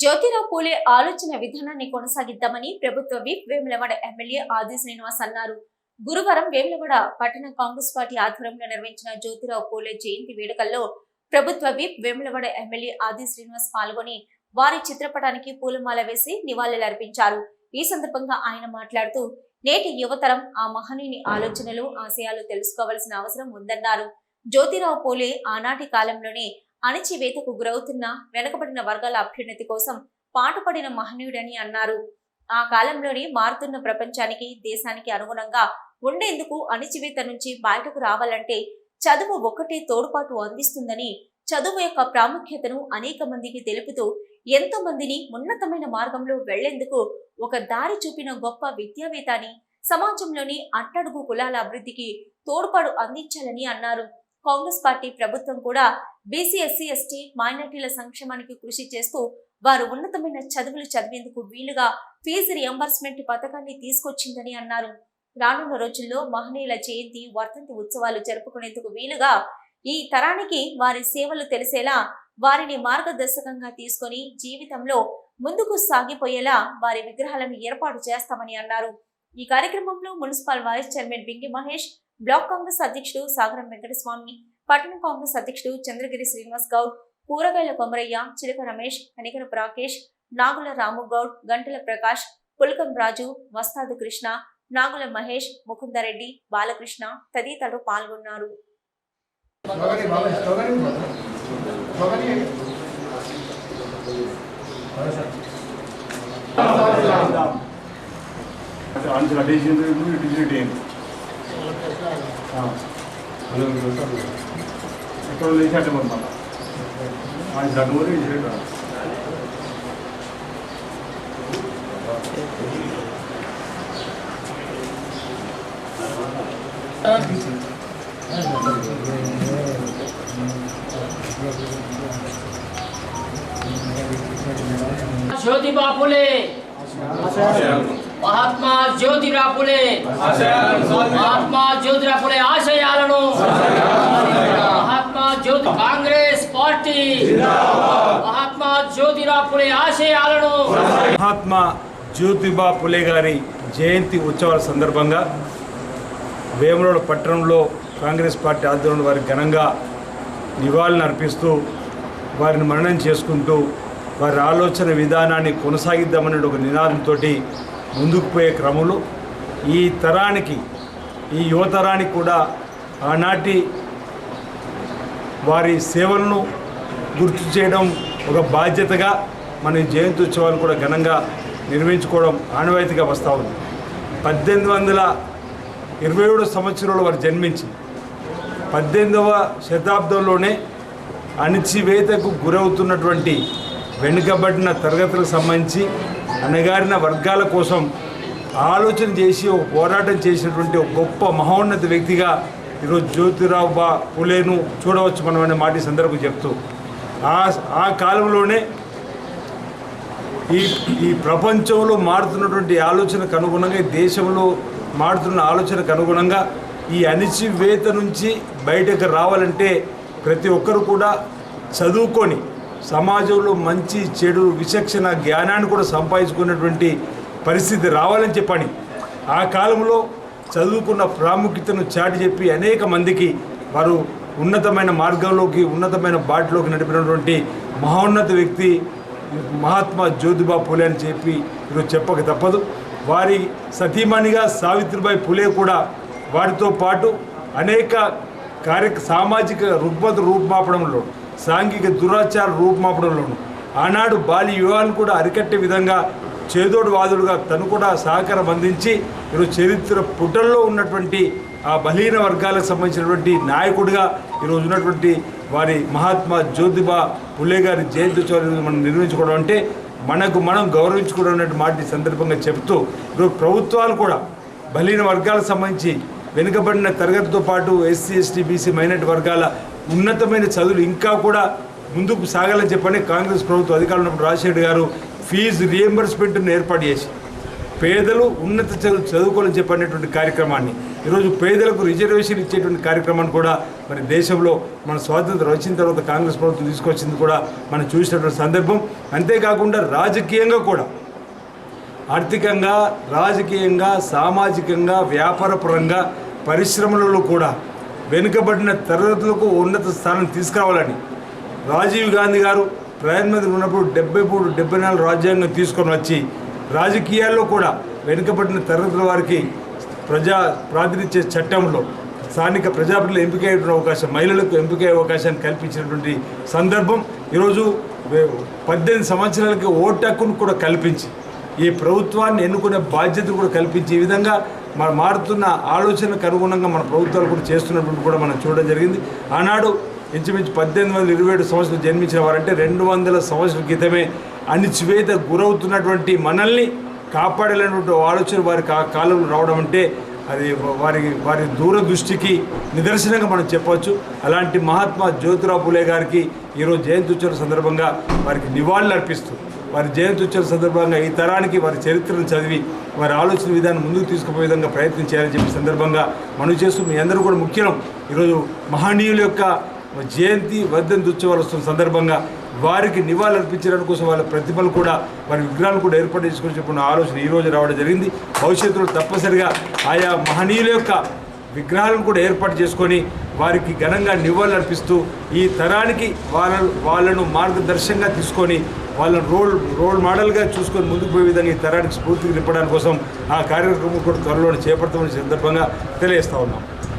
జ్యోతిరావు పూలే ఆలోచన విధానాన్ని కొనసాగిద్దామని ప్రభుత్వ విప్ వేములవాడ ఎమ్మెల్యే ఆది శ్రీనివాస్ అన్నారు. గురువారం వేములవాడ పట్టణ కాంగ్రెస్ పార్టీ ఆధ్వర్యంలో నిర్వహించిన జ్యోతిరావు పూలే జయంతి వేడుకల్లో ప్రభుత్వ విప్ వేములవాడ ఎమ్మెల్యే ఆది శ్రీనివాస్ పాల్గొని వారి చిత్రపటానికి పూలమాల వేసి నివాళులర్పించారు. ఈ సందర్భంగా ఆయన మాట్లాడుతూ నేటి యువతరం ఆ మహనీయుని ఆలోచనలు ఆశయాలు తెలుసుకోవాల్సిన అవసరం ఉందన్నారు. జ్యోతిరావు పూలే ఆనాటి కాలంలోనే అణచివేతకు గురవుతున్న వెనుకబడిన వర్గాల అభ్యున్నతి కోసం పాటుపడిన మహనీయుడని అన్నారు. ఆ కాలంలోని మారుతున్న ప్రపంచానికి దేశానికి అనుగుణంగా ఉండేందుకు అణచివేత నుంచి బయటకు రావాలంటే చదువు ఒక్కటే తోడ్పాటు అందిస్తుందని చదువు యొక్క ప్రాముఖ్యతను అనేక మందికి తెలుపుతూ ఎంతో మందిని ఉన్నతమైన మార్గంలో వెళ్ళేందుకు ఒక దారి చూపిన గొప్ప విద్యావేత్త అని సమాజంలోని అట్టడుగు కులాల అభివృద్ధికి తోడ్పాటు అందించాలని అన్నారు. కాంగ్రెస్ పార్టీ ప్రభుత్వం కూడా బీసీ ఎస్సీ ఎస్టీ మైనార్టీల సంక్షేమానికి కృషి చేస్తూ వారు ఉన్నతమైన చదువులు చదివేందుకు వీలుగా ఫీజు రియంబర్స్మెంట్ పథకాన్ని తీసుకొచ్చిందని అన్నారు. రానున్న రోజుల్లో మహనీయుల జయంతి వర్ధంతి ఉత్సవాలు జరుపుకునేందుకు వీలుగా ఈ తరానికి వారి సేవలు తెలిసేలా వారిని మార్గదర్శకంగా తీసుకొని జీవితంలో ముందుకు సాగిపోయేలా వారి విగ్రహాలను ఏర్పాటు చేస్తామని అన్నారు. ఈ కార్యక్రమంలో municipal vice chairman Bingi Mahesh block Congress అధ్యక్షుడు సాగరం వెంకటస్వామి పట్టణ కాంగ్రెస్ అధ్యక్షుడు చంద్రగిరి శ్రీనివాస్ గౌడ్ కూరగాయల కొమరయ్య చిలక రమేష్ కనికర రాకేష్ నాగుల రాము గౌడ్ గంటల ప్రకాష్ పులకం రాజు వస్తాదు కృష్ణ నాగుల మహేష్ ముకుందరెడ్డి బాలకృష్ణ తదితరులు పాల్గొన్నారు. స్లోగన్ బాబా slogan slogan answer addition digit ఏం ఎక్కడ లేచి అట్ట పోతాం ఆన్సర్ మహాత్మా జ్యోతిరా పులే. మహాత్మా జ్యోతిరా పులే ఆశయాలను. Mahatma Jyoti Congress party. Mahatma Jyotirao Phule ఆశయాలను. మహాత్మా జ్యోతిబా పులే గారి జయంతి ఉత్సవాల సందర్భంగా వేములవాడ పట్టణంలో కాంగ్రెస్ పార్టీ ఆధ్వర్యంలో వారి ఘనంగా నివాళులు అర్పిస్తూ వారిని మరణం చేసుకుంటూ వారి ఆలోచన విధానాన్ని కొనసాగిద్దామనే ఒక నినాదంతో ముందుకు పోయే క్రమంలో ఈ తరానికి ఈ యువతరానికి కూడా ఆనాటి వారి సేవలను గుర్తు చేయడం ఒక బాధ్యతగా మన జయంతి ఉత్సవాలు కూడా ఘనంగా నిర్వహించుకోవడం ఆనవాయితీగా వస్తూ ఉంది. పద్దెనిమిది వందల ఇరవై ఏడు సంవత్సరంలో వారు జన్మించి పద్దెనిమిదవ శతాబ్దంలోనే అణిచివేతకు గురవుతున్నటువంటి వెనుకబడిన తరగతులకు సంబంధించి అణగారిన వర్గాల కోసం ఆలోచన చేసి ఒక పోరాటం చేసినటువంటి ఒక గొప్ప మహోన్నత వ్యక్తిగా ఈరోజు జ్యోతిరావు బా పులేను చూడవచ్చు మనం అనే మాట సందర్భం చెప్తూ. ఆ ఆ కాలంలోనే ఈ ఈ ప్రపంచంలో మారుతున్నటువంటి ఆలోచనకు అనుగుణంగా ఈ దేశంలో మారుతున్న ఆలోచనకు అనుగుణంగా ఈ అణిచివేత నుంచి బయటకు రావాలంటే ప్రతి ఒక్కరు కూడా చదువుకొని సమాజంలో మంచి చెడు విచక్షణ జ్ఞానాన్ని కూడా సంపాదించుకున్నటువంటి పరిస్థితి రావాలని చెప్పని. ఆ కాలంలో చదువుకున్న ప్రాముఖ్యతను చాటి చెప్పి అనేక మందికి వారు ఉన్నతమైన మార్గంలోకి ఉన్నతమైన బాటలోకి నడిపినటువంటి మహోన్నత వ్యక్తి మహాత్మా జ్యోతిబా పులే అని చెప్పి ఈరోజు చెప్పక తప్పదు. వారి సతీమణిగా సావిత్రిబాయి పులే కూడా వారితో పాటు అనేక కార్య సామాజిక రుగ్మత రూపుమాపడంలో సాంఘిక దురాచార రూపమాపడంలోను. ఆనాడు బాల్య యువాలను కూడా అరికట్టే విధంగా చేదోడు వాదుడుగా తను కూడా సహకారం అందించి ఈరోజు చరిత్ర పుటల్లో ఉన్నటువంటి ఆ బలహీన వర్గాలకు సంబంధించినటువంటి నాయకుడిగా ఈరోజు ఉన్నటువంటి వారి మహాత్మా జ్యోతిబా పులే గారి జయంతి మనం నిర్వహించుకోవడం అంటే మనకు మనం గౌరవించుకోవడం అన్నట్టు మాట సందర్భంగా చెబుతూ ఈరోజు ప్రభుత్వాలు కూడా బలహీన వర్గాలకు సంబంధించి వెనుకబడిన తరగతితో పాటు ఎస్సీ ఎస్టీ బీసీ మైనార్టీ వర్గాల ఉన్నతమైన చదువులు ఇంకా కూడా ముందుకు సాగాలని చెప్పని కాంగ్రెస్ ప్రభుత్వం అధికారంలో ఉన్నప్పుడు రాజశేఖర్ గారు ఫీజు రియంబర్స్మెంట్ను ఏర్పాటు చేసి పేదలు ఉన్నత చదువు చదువుకోవాలని చెప్పనేటువంటి కార్యక్రమాన్ని ఈరోజు పేదలకు రిజర్వేషన్ ఇచ్చేటువంటి కార్యక్రమాన్ని కూడా మరి దేశంలో మన స్వాతంత్రం వచ్చిన తర్వాత కాంగ్రెస్ ప్రభుత్వం తీసుకొచ్చింది కూడా మనం చూసినటువంటి సందర్భం. అంతేకాకుండా రాజకీయంగా కూడా ఆర్థికంగా రాజకీయంగా సామాజికంగా వ్యాపారపరంగా పరిశ్రమలలో కూడా వెనుకబడిన తరగతులకు ఉన్నత స్థానం తీసుకురావాలని రాజీవ్ గాంధీ గారు ప్రధానమంత్రి ఉన్నప్పుడు డెబ్బై మూడు డెబ్బై నాలుగు రాజ్యాంగం తీసుకొని వచ్చి రాజకీయాల్లో కూడా వెనుకబడిన తరగతుల వారికి ప్రజా ప్రాతినిధ్య చట్టంలో స్థానిక ప్రజాప్రతినిధులు ఎంపిక అవకాశం మహిళలకు ఎంపిక అవకాశాన్ని కల్పించినటువంటి సందర్భం. ఈరోజు పద్దెనిమిది సంవత్సరాలకి ఓటు హక్కును కూడా కల్పించి ఈ ప్రభుత్వాన్ని ఎన్నుకునే బాధ్యత కూడా కల్పించి ఈ విధంగా మన మారుతున్న ఆలోచనకు అనుగుణంగా మన ప్రభుత్వాలు కూడా చేస్తున్నటువంటి కూడా మనం చూడడం జరిగింది. ఆనాడు ఇంచుమించు పద్దెనిమిది వందల ఇరవై ఏడు సంవత్సరాలు జన్మించిన వారంటే రెండు వందల సంవత్సరాల క్రితమే అణిచివేత గురవుతున్నటువంటి మనల్ని కాపాడాలనేటువంటి ఆలోచన వారి కాలంలో రావడం అంటే అది వారి వారి దూరదృష్టికి నిదర్శనంగా మనం చెప్పవచ్చు. అలాంటి మహాత్మా జ్యోతిరావు పులే గారికి ఈరోజు జయంతి ఉత్సవం సందర్భంగా వారికి నివాళులు అర్పిస్తుంది వారి జయంతి ఉత్సవం సందర్భంగా ఈ తరానికి వారి చరిత్రను చదివి వారి ఆలోచన విధానం ముందుకు తీసుకుపోయే విధంగా ప్రయత్నం చేయాలని చెప్పి సందర్భంగా మనం చేస్తూ మీ అందరూ కూడా ముఖ్యం. ఈరోజు మహనీయుల యొక్క జయంతి వర్ధంతి ఉత్సవాలు వస్తున్న సందర్భంగా వారికి నివాళులు అర్పించడానికి కోసం వాళ్ళ ప్రతిభలు కూడా వారి విగ్రహాలు కూడా ఏర్పాటు చేసుకొని చెప్పిన ఆలోచన ఈరోజు రావడం జరిగింది. భవిష్యత్తులో తప్పనిసరిగా ఆయా మహనీయుల యొక్క విగ్రహాలను కూడా ఏర్పాటు చేసుకొని వారికి ఘనంగా నివాళులు అర్పిస్తూ ఈ తరానికి వాళ్ళ వాళ్ళను మార్గదర్శకంగా తీసుకొని వాళ్ళని రోల్ రోల్ మోడల్గా చూసుకొని ముందుకు పోయే విధంగా ఈ తరానికి స్ఫూర్తికి నింపడానికి కోసం ఆ కార్యక్రమం కూడా త్వరలో చేపడతామని సందర్భంగా తెలియజేస్తా ఉన్నాం.